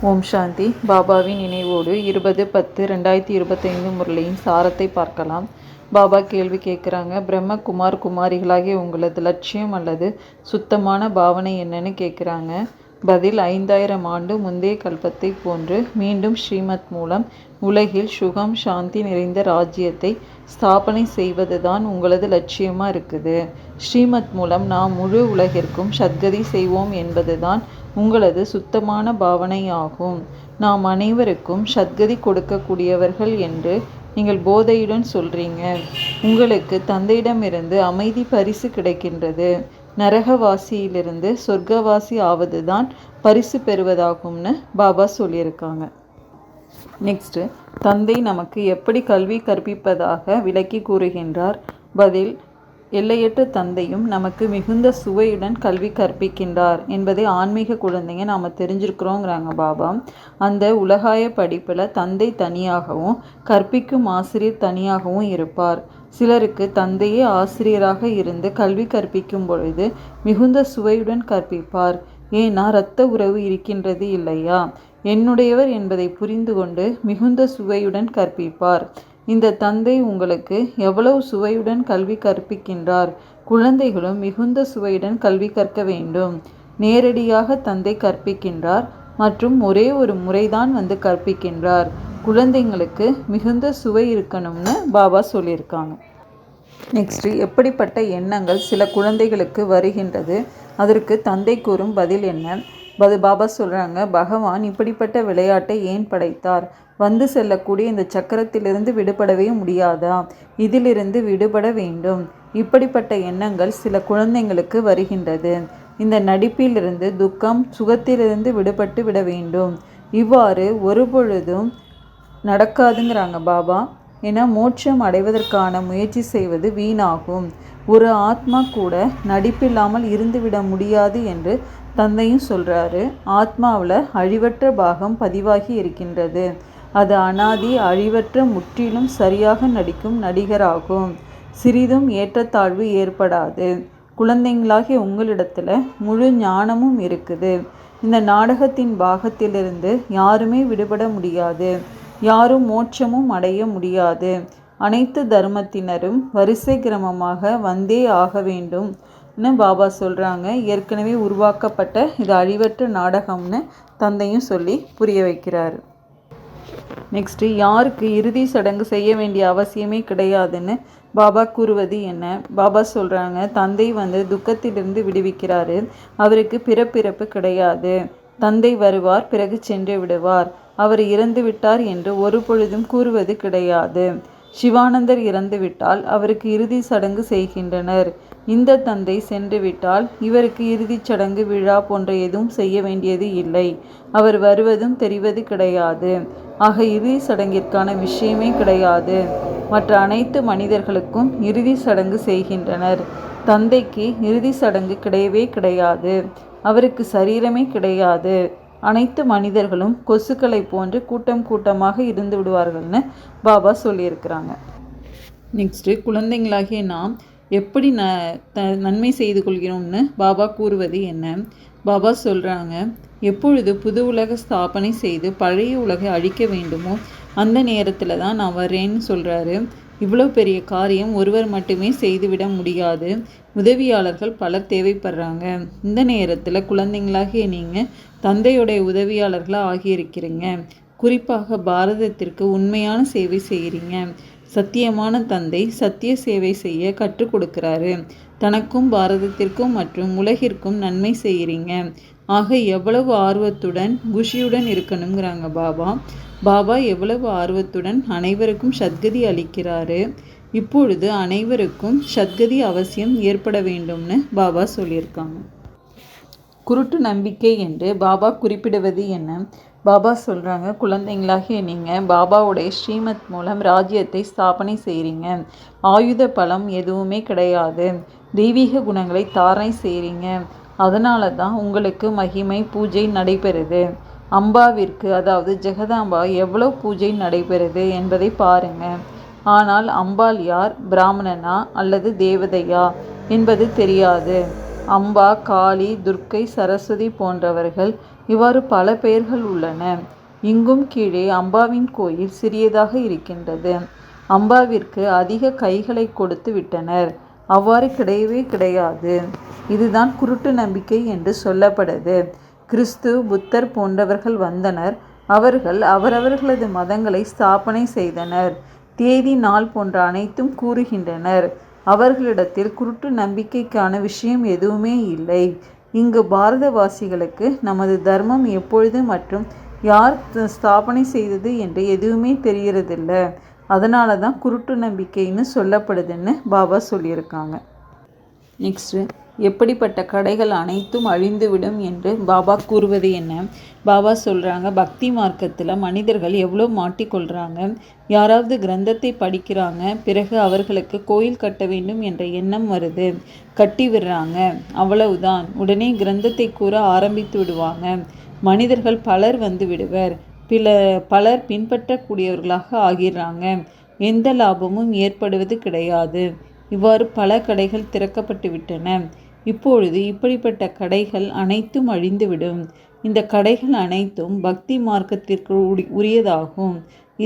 ஓம் சாந்தி. பாபாவின் நினைவோடு இருபது பத்து ரெண்டாயிரத்தி இருபத்தைந்து முரளியின் சாரத்தை பார்க்கலாம். பாபா கேள்வி கேட்குறாங்க பிரம்ம குமார் குமாரிகளாகிய உங்களது லட்சியம் அல்லது சுத்தமான பாவனை என்னன்னு? கேட்குறாங்க. பதில் ஐந்தாயிரம் ஆண்டு முந்தைய கல்பத்தை போன்று மீண்டும் ஸ்ரீமத் மூலம் உலகில் சுகம் சாந்தி நிறைந்த ராஜ்யத்தை ஸ்தாபனை செய்வது தான் உங்களது லட்சியமாக இருக்குது. ஸ்ரீமத் மூலம் நாம் முழு உலகிற்கும் சத்கதி செய்வோம் என்பது தான் உங்களது சுத்தமான பாவனையாகும். நாம் அனைவருக்கும் சத்கதி கொடுக்கக்கூடியவர்கள் என்று நீங்கள் போதையுடன் சொல்றீங்க. உங்களுக்கு தந்தையிடமிருந்து அமைதி பரிசு கிடைக்கின்றது. நரகவாசியிலிருந்து சொர்க்கவாசி ஆவது தான் பரிசு பெறுவதாகும்னு பாபா சொல்லியிருக்காங்க. நெக்ஸ்ட்டு தந்தை நமக்கு எப்படி கல்வி கற்பிப்பதாக விளக்கி கூறுகின்றார்? பதில் எல்லையற்ற தந்தையும் நமக்கு மிகுந்த சுவையுடன் கல்வி கற்பிக்கின்றார் என்பதை ஆன்மீக குழந்தைங்க நாம் தெரிஞ்சிருக்கிறோங்கிறாங்க பாபா. அந்த உலகாய படிப்பில் தந்தை தனியாகவும் கற்பிக்கும் ஆசிரியர் தனியாகவும் இருப்பார். சிலருக்கு தந்தையே ஆசிரியராக இருந்து கல்வி கற்பிக்கும் பொழுது மிகுந்த சுவையுடன் கற்பிப்பார். ஏன்னா இரத்த உறவு இருக்கின்றது இல்லையா? என்னுடையவர் என்பதை புரிந்து கொண்டு மிகுந்த சுவையுடன் கற்பிப்பார். இந்த தந்தை உங்களுக்கு எவ்வளவு சுவையுடன் கல்வி கற்பிக்கின்றார்? குழந்தைகளும் மிகுந்த சுவையுடன் கல்வி கற்க வேண்டும். நேரடியாக தந்தை கற்பிக்கின்றார் மற்றும் ஒரே ஒரு முறைதான் வந்து கற்பிக்கின்றார். குழந்தைங்களுக்கு மிகுந்த சுவை இருக்கணும்னு பாபா சொல்லியிருக்காங்க. நெக்ஸ்ட்டு எப்படிப்பட்ட எண்ணங்கள் சில குழந்தைகளுக்கு வருகின்றது? அதற்கு தந்தை கூறும் பதில் என்ன? பது பாபா சொல்கிறாங்க பகவான் இப்படிப்பட்ட விளையாட்டை ஏன் படைத்தார்? வந்து செல்லக்கூடிய இந்த சக்கரத்திலிருந்து விடுபடவே முடியாதா? இதிலிருந்து விடுபட வேண்டும். இப்படிப்பட்ட எண்ணங்கள் சில குழந்தைங்களுக்கு வருகின்றது. இந்த நடிப்பிலிருந்து துக்கம் சுகத்திலிருந்து விடுபட்டு விட வேண்டும். இவ்வாறு ஒருபொழுதும் நடக்காதுங்கிறாங்க பாபா. என மோட்சம் அடைவதற்கான முயற்சி செய்வது வீணாகும். ஒரு ஆத்மா கூட நடிப்பில்லாமல் இருந்துவிட முடியாது என்று தந்தையும் சொல்கிறாரு ஆத்மாவில் அழிவற்ற பாகம் பதிவாகி இருக்கின்றது. அது அனாதி அழிவற்ற முற்றிலும் சரியாக நடிக்கும் நடிகராகும். சிறிதும் ஏற்றத்தாழ்வு ஏற்படாது. குழந்தைங்களாகிய உங்களிடத்தில் முழு ஞானமும் இருக்குது. இந்த நாடகத்தின் பாகத்திலிருந்து யாருமே விடுபட முடியாது. யாரும் மோட்சமும் அடைய முடியாது. அனைத்து தர்மத்தினரும் வரிசை கிரமமாக வந்தே ஆக வேண்டும். பாபா சொல்கிறாங்க ஏற்கனவே உருவாக்கப்பட்ட இது அழிவற்ற நாடகம்னு தந்தையும் சொல்லி புரிய வைக்கிறார். நெக்ஸ்ட்டு யாருக்கு இறுதி சடங்கு செய்ய வேண்டிய அவசியமே கிடையாதுன்னு பாபா கூறுவது என்ன? பாபா சொல்கிறாங்க தந்தை வந்து துக்கத்திலிருந்து விடுவிக்கிறாரு. அவருக்கு பிறப்பிறப்பு கிடையாது. தந்தை வருவார் பிறகு சென்று விடுவார். அவர் இறந்து விட்டார் என்று ஒரு பொழுதும் கூறுவது கிடையாது. சிவானந்தர் இறந்துவிட்டால் அவருக்கு இறுதி சடங்கு செய்கின்றனர். இந்த தந்தை சென்றுவிட்டால் இவருக்கு இறுதிச் சடங்கு விழா போன்ற எதுவும் செய்ய வேண்டியது இல்லை. அவர் வருவதும் தெரிவது கிடையாது. ஆக இறுதி சடங்கிற்கான விஷயமே கிடையாது. மற்ற அனைத்து மனிதர்களுக்கும் இறுதி சடங்கு செய்கின்றனர். தந்தைக்கு இறுதி சடங்கு கிடையவே கிடையாது. அவருக்கு சரீரமே கிடையாது. அனைத்து மனிதர்களும் கொசுக்களை போன்று கூட்டம் கூட்டமாக இருந்து விடுவார்கள்னு பாபா சொல்லியிருக்கிறாங்க. நெக்ஸ்ட்டு குழந்தைங்களாகிய நாம் எப்படி ந த நன்மை செய்து கொள்கிறோம்னு பாபா கூறுவது என்ன? பாபா சொல்கிறாங்க எப்பொழுது புது உலக ஸ்தாபனை செய்து பழைய உலகை அழிக்க வேண்டுமோ அந்த நேரத்தில் தான் நான் வரேன்னு சொல்கிறாரு இவ்வளோ பெரிய காரியம் ஒருவர் மட்டுமே செய்துவிட முடியாது. உதவியாளர்கள் பலர் தேவைப்படுறாங்க. இந்த நேரத்தில் குழந்தைங்களாகிய நீங்கள் தந்தையுடைய உதவியாளர்களாக ஆகியிருக்கிறீங்க. குறிப்பாக பாரதத்திற்கு உண்மையான சேவை செய்கிறீங்க சத்தியமான தந்தை சத்திய சேவை செய்ய கற்றுக் கொடுக்கிறாரு. தனக்கும் பாரதத்திற்கும் மற்றும் உலகிற்கும் நன்மை செய்கிறீங்க ஆக எவ்வளவு ஆர்வத்துடன் குஷியுடன் இருக்கணுங்கிறாங்க பாபா. பாபா எவ்வளவு ஆர்வத்துடன் அனைவருக்கும் சத்கதி அளிக்கிறாரு? இப்பொழுது அனைவருக்கும் சத்கதி அவசியம் ஏற்பட வேண்டும்னு பாபா சொல்லியிருக்காங்க. குருட்டு நம்பிக்கை என்று பாபா குறிப்பிடுவது என்ன? பாபா சொல்கிறாங்க குழந்தைங்களாகிய நீங்கள் பாபாவுடைய ஸ்ரீமத் மூலம் ராஜ்யத்தை ஸ்தாபனை செய்கிறீங்க ஆயுத பலம் எதுவுமே கிடையாது. தெய்வீக குணங்களை தாரணை செய்கிறீங்க அதனால தான் உங்களுக்கு மகிமை பூஜை நடைபெறுது. அம்பாவிற்கு அதாவது ஜெகதாம்பா எவ்வளோ பூஜை நடைபெறுது என்பதை பாருங்க. ஆனால் அம்பாள் யார்? பிராமணனா அல்லது தேவதையா என்பது தெரியாது. அம்பா காளி துர்க்கை சரஸ்வதி போன்றவர்கள் இவ்வாறு பல பெயர்கள் உள்ளன. இங்கும் கீழே அம்பாவின் கோயில் சிறியதாக இருக்கின்றது. அம்பாவிற்கு அதிக கைகளை கொடுத்து விட்டனர். அவ்வாறு கிடையவே கிடையாது. இதுதான் குருட்டு நம்பிக்கை என்று சொல்லப்படுது. கிறிஸ்து புத்தர் போன்றவர்கள் வந்தனர். அவர்கள் அவரவர்களது மதங்களை ஸ்தாபனை செய்தனர். தேதி நாள் போன்ற அனைத்தும் கூறுகின்றனர். அவர்களிடத்தில் குருட்டு நம்பிக்கைக்கான விஷயம் எதுவுமே இல்லை. இங்கு பாரதவாசிகளுக்கு நமது தர்மம் எப்பொழுது மற்றும் யார் ஸ்தாபனை செய்தது என்று எதுவுமே தெரிகிறதில்ல அதனால தான் குருட்டு நம்பிக்கைன்னு சொல்லப்படுதுன்னு பாபா சொல்லியிருக்காங்க. நெக்ஸ்ட்டு. எப்படிப்பட்ட கடைகள் அனைத்தும் அழிந்துவிடும் என்று பாபா கூறுவது என்ன? பாபா சொல்கிறாங்க பக்தி மார்க்கத்தில் மனிதர்கள் எவ்வளோ மாட்டிக்கொள்கிறாங்க யாராவது கிரந்தத்தை படிக்கிறாங்க பிறகு அவர்களுக்கு கோயில் கட்ட வேண்டும் என்ற எண்ணம் வருது. கட்டி விடுறாங்க. அவ்வளவுதான். உடனே கிரந்தத்தை கூற ஆரம்பித்து விடுவாங்க. மனிதர்கள் பலர் வந்து விடுவர். பில பலர் பின்பற்றக்கூடியவர்களாக ஆகிறாங்க எந்த லாபமும் ஏற்படுவது கிடையாது. இவ்வாறு பல கடைகள் திறக்கப்பட்டு விட்டன. இப்பொழுது இப்படிப்பட்ட கடைகள் அனைத்தும் அழிந்துவிடும். இந்த கடைகள் அனைத்தும் பக்தி மார்க்கத்திற்கு உரியதாகும்.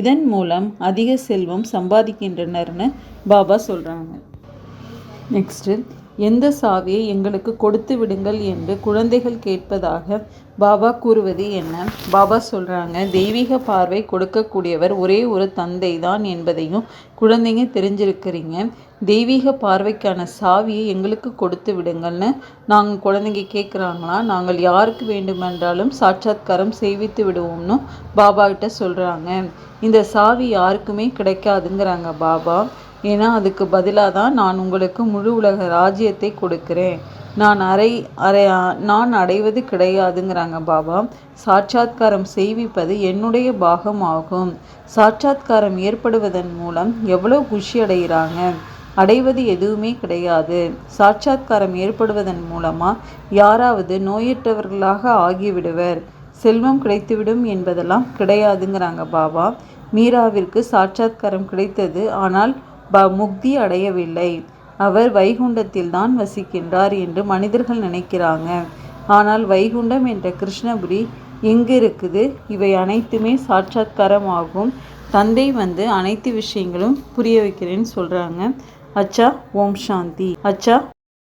இதன் மூலம் அதிக செல்வம் சம்பாதிக்கின்றனர்னு பாபா சொல்கிறாங்க நெக்ஸ்ட்டு எந்த சாவியை எங்களுக்கு கொடுத்து விடுங்கள் என்று குழந்தைகள் கேட்பதாக பாபா கூறுவது என்ன? பாபா சொல்கிறாங்க தெய்வீக பார்வை கொடுக்கக்கூடியவர் ஒரே ஒரு தந்தை தான் என்பதையும் குழந்தைங்க தெரிஞ்சிருக்கிறீங்க. தெய்வீக பார்வைக்கான சாவியை எங்களுக்கு கொடுத்து விடுங்கள்னு நாங்கள் குழந்தைங்க கேட்குறாங்களா நாங்கள் யாருக்கு வேண்டுமென்றாலும் சாட்சாத்காரம் செய்வித்து விடுவோம்னு பாபா கிட்ட சொல்கிறாங்க இந்த சாவி யாருக்குமே கிடைக்காதுங்கிறாங்க பாபா. ஏன்னா அதுக்கு பதிலாக தான் நான் உங்களுக்கு முழு உலக ராஜ்யத்தை கொடுக்கிறேன். நான் அறை அறை நான் அடைவது கிடையாதுங்கிறாங்க பாபா. சாட்சாத்காரம் செய்விப்பது என்னுடைய பாகம் ஆகும் சாட்சாத்காரம் ஏற்படுவதன் மூலம் எவ்வளோ குஷி அடைகிறாங்க அடைவது எதுவுமே கிடையாது. சாட்சாத்காரம் ஏற்படுவதன் மூலமாக யாராவது நோயற்றவர்களாக ஆகிவிடுவர். செல்வம் கிடைத்துவிடும் என்பதெல்லாம் கிடையாதுங்கிறாங்க பாபா. மீராவிற்கு சாட்சாத்காரம் கிடைத்தது. ஆனால் ப முக்தி அடையவில்லை. அவர் வைகுண்டத்தில் தான் வசிக்கின்றார் என்று மனிதர்கள் நினைக்கிறாங்க. ஆனால் வைகுண்டம் என்ற கிருஷ்ணபுரி எங்கே இருக்குது இவை அனைத்துமே சாட்சாத்காரமாகும். தந்தை வந்து அனைத்து விஷயங்களும் புரிய வைக்கிறேன்னு சொல்கிறாங்க அச்சா ஓம் சாந்தி. அச்சா